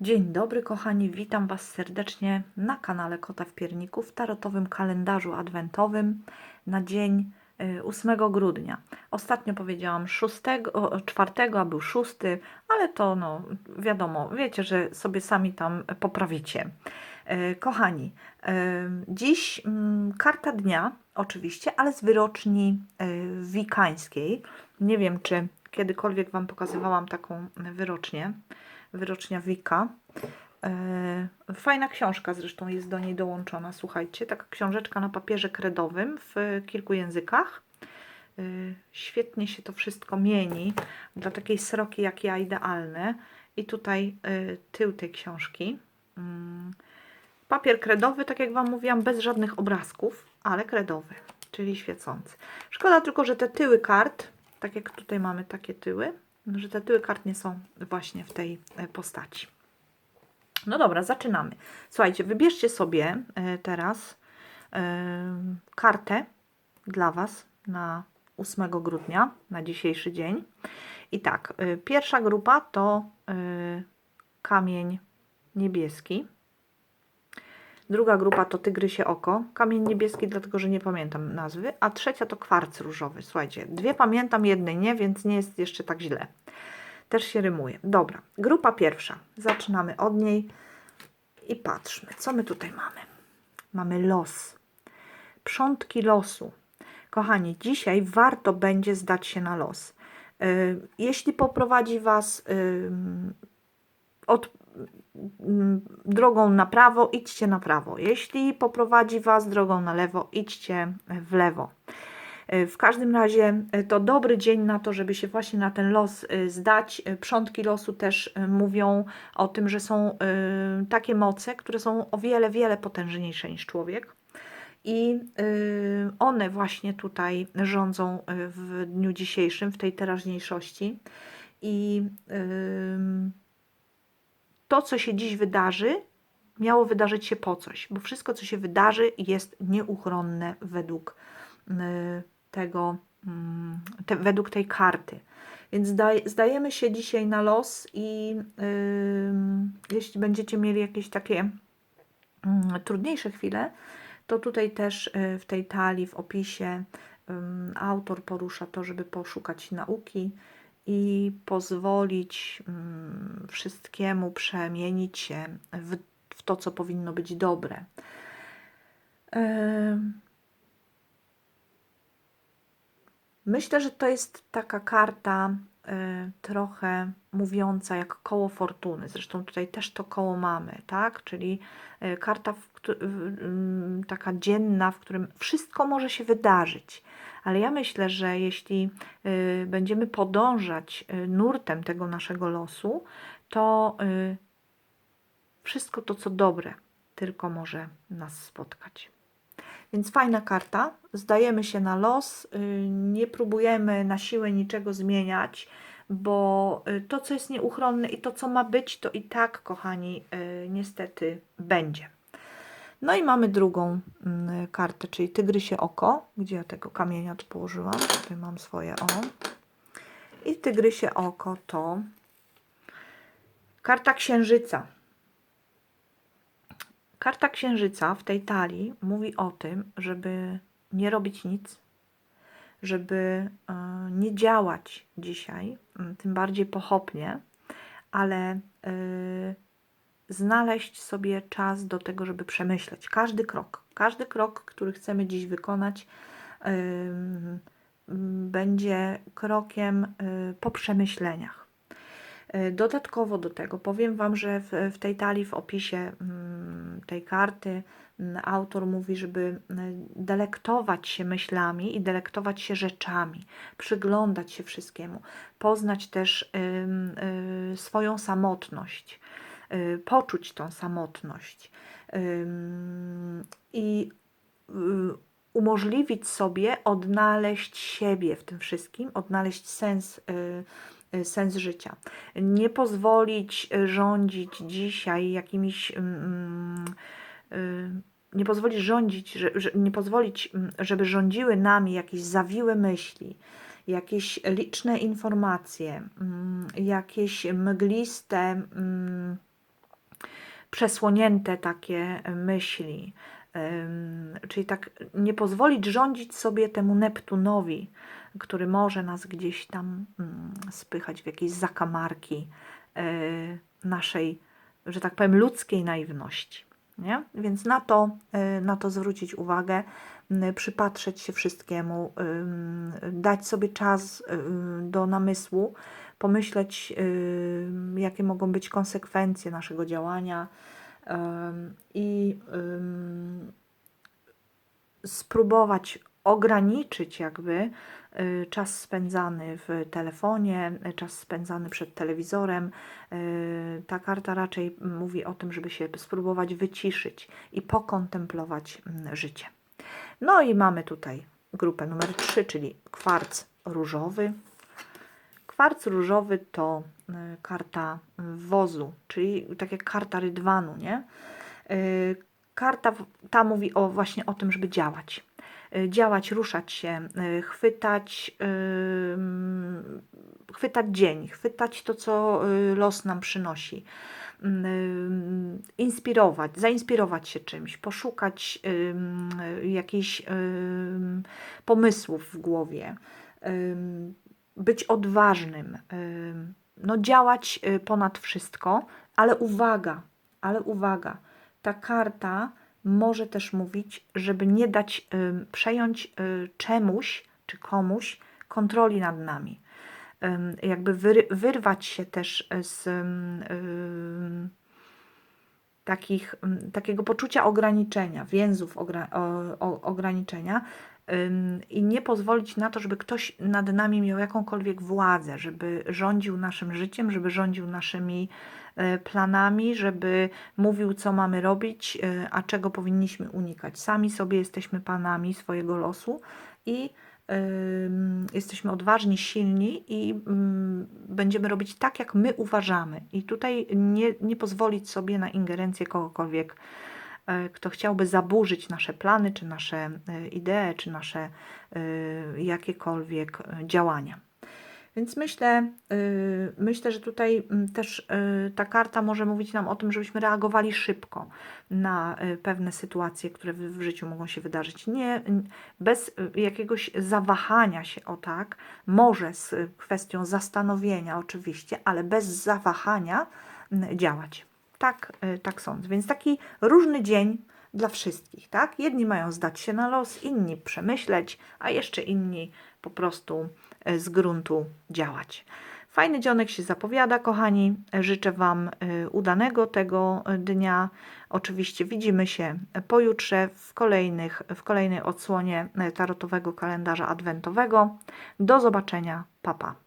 Dzień dobry, kochani. Witam Was serdecznie na kanale Kota w Pierniku w tarotowym kalendarzu adwentowym na dzień y, 8 grudnia. Ostatnio powiedziałam 6, o, 4, a był 6, ale to no wiadomo, wiecie, że sobie sami tam poprawicie. Y, Kochani, y, dziś mm, karta dnia, oczywiście, ale z wyroczni y, wikańskiej. Nie wiem, czy kiedykolwiek Wam pokazywałam taką wyrocznię wyrocznia Wika. E, Fajna książka zresztą jest do niej dołączona, słuchajcie, taka książeczka na papierze kredowym w kilku językach. E, Świetnie się to wszystko mieni, dla takiej sroki jak ja idealne. I tutaj e, tył tej książki. Mm, Papier kredowy, tak jak Wam mówiłam, bez żadnych obrazków, ale kredowy, czyli świecący. Szkoda tylko, że te tyły kart, tak jak tutaj mamy takie tyły, że te tyły kart nie są właśnie w tej e, postaci. No dobra, zaczynamy. Słuchajcie, wybierzcie sobie e, teraz e, kartę dla Was na 8 grudnia, na dzisiejszy dzień. I tak, pierwsza grupa to kamień niebieski. Druga grupa to tygrysie oko, kamień niebieski, dlatego że nie pamiętam nazwy, a trzecia to kwarc różowy. Słuchajcie, dwie pamiętam, jednej nie, więc nie jest jeszcze tak źle. Też się rymuje. Dobra, grupa pierwsza. Zaczynamy od niej i patrzmy, co my tutaj mamy. Mamy los. Przątki losu. Kochani, dzisiaj warto będzie zdać się na los. Yy, Jeśli poprowadzi Was od drogą na prawo, idźcie na prawo. Jeśli poprowadzi Was drogą na lewo, idźcie w lewo. Y, W każdym razie y, to dobry dzień na to, żeby się właśnie na ten los zdać. Przątki losu też mówią o tym, że są takie moce, które są o wiele, wiele potężniejsze niż człowiek. I one właśnie tutaj rządzą w dniu dzisiejszym, w tej teraźniejszości. I to, co się dziś wydarzy, miało wydarzyć się po coś, bo wszystko, co się wydarzy, jest nieuchronne według y, tego, mm, te, według tej karty. Więc zdaj, zdajemy się dzisiaj na los i ym, jeśli będziecie mieli jakieś takie mm, trudniejsze chwile, to tutaj też y, w tej talii, w opisie ym, autor porusza to, żeby poszukać nauki i pozwolić mm, wszystkiemu przemienić się w, w to, co powinno być dobre. Myślę, że to jest taka karta y, trochę mówiąca jak koło fortuny. Zresztą tutaj też to koło mamy, tak? Czyli y, karta w, w, taka dzienna, w którym wszystko może się wydarzyć. Ale ja myślę, że jeśli y, będziemy podążać y, nurtem tego naszego losu, to y, wszystko to, co dobre, tylko może nas spotkać. Więc fajna karta. Zdajemy się na los, nie próbujemy na siłę niczego zmieniać, bo to, co jest nieuchronne i to, co ma być, to i tak, kochani, niestety będzie. No i mamy drugą mm, kartę, czyli tygrysie oko. Gdzie ja tego kamienia tu położyłam? Tutaj mam swoje o. I tygrysie oko to karta księżyca. Karta księżyca w tej talii mówi o tym, żeby nie robić nic, żeby e, nie działać dzisiaj, m, tym bardziej pochopnie, ale e, znaleźć sobie czas do tego, żeby przemyśleć każdy krok. Każdy krok, który chcemy dziś wykonać, będzie krokiem y, po przemyśleniach. Y, Dodatkowo do tego powiem Wam, że w, w tej talii, w opisie tej karty, autor mówi, żeby y, delektować się myślami i delektować się rzeczami, przyglądać się wszystkiemu, poznać też swoją samotność, poczuć tą samotność i y, umożliwić sobie odnaleźć siebie w tym wszystkim, odnaleźć sens, y, y, sens życia. Nie pozwolić y, rządzić dzisiaj jakimiś. mm, y, Nie pozwolić rządzić, nie pozwolić, mm, żeby rządziły nami jakieś zawiłe myśli, jakieś liczne informacje, mm, jakieś mgliste. Przesłonięte takie myśli. Ym, Czyli tak nie pozwolić rządzić sobie temu Neptunowi, który może nas gdzieś tam mm, spychać w jakieś zakamarki y, naszej, że tak powiem, ludzkiej naiwności. Nie? Więc na to, y, na to zwrócić uwagę, przypatrzeć się wszystkiemu, dać sobie czas do namysłu, pomyśleć, jakie mogą być konsekwencje naszego działania i spróbować ograniczyć jakby y, czas spędzany w telefonie, czas spędzany przed telewizorem. Y, Ta karta raczej mówi o tym, żeby się spróbować wyciszyć i pokontemplować mm, życie. No i mamy tutaj grupę numer 3, czyli kwarc różowy. Kwarc różowy to y, karta wozu, czyli tak jak karta rydwanu, nie? Y, Karta ta mówi o właśnie o tym, żeby działać. Y, Działać, ruszać się, chwytać, chwytać dzień, chwytać to, co los nam przynosi. Ym, Inspirować, zainspirować się czymś, poszukać jakichś pomysłów w głowie, być odważnym, ym, no działać y, ponad wszystko, ale uwaga, ale uwaga, ta karta może też mówić, żeby nie dać przejąć y, czemuś czy komuś kontroli nad nami. Jakby wyrwać się też z takich, takiego poczucia ograniczenia, więzów ogra, o, o, ograniczenia i nie pozwolić na to, żeby ktoś nad nami miał jakąkolwiek władzę, żeby rządził naszym życiem, żeby rządził naszymi e, planami, żeby mówił, co mamy robić, e, a czego powinniśmy unikać. Sami sobie jesteśmy panami swojego losu i jesteśmy odważni, silni i będziemy robić tak, jak my uważamy. I tutaj nie, nie pozwolić sobie na ingerencję kogokolwiek, kto chciałby zaburzyć nasze plany, czy nasze e, idee, czy nasze e, jakiekolwiek e, działania. Więc myślę, myślę, że tutaj też ta karta może mówić nam o tym, żebyśmy reagowali szybko na pewne sytuacje, które w, życiu mogą się wydarzyć. Nie bez jakiegoś zawahania się o tak, może z kwestią zastanowienia oczywiście, ale bez zawahania działać. Tak, y, tak sądzę. Więc taki różny dzień dla wszystkich, tak? Jedni mają zdać się na los, inni przemyśleć, a jeszcze inni po prostu e, z gruntu działać. Fajny dzionek się zapowiada, kochani. Życzę Wam e, udanego tego dnia. Oczywiście widzimy się pojutrze w, kolejnych, w kolejnej odsłonie tarotowego kalendarza adwentowego. Do zobaczenia. Papa. Pa.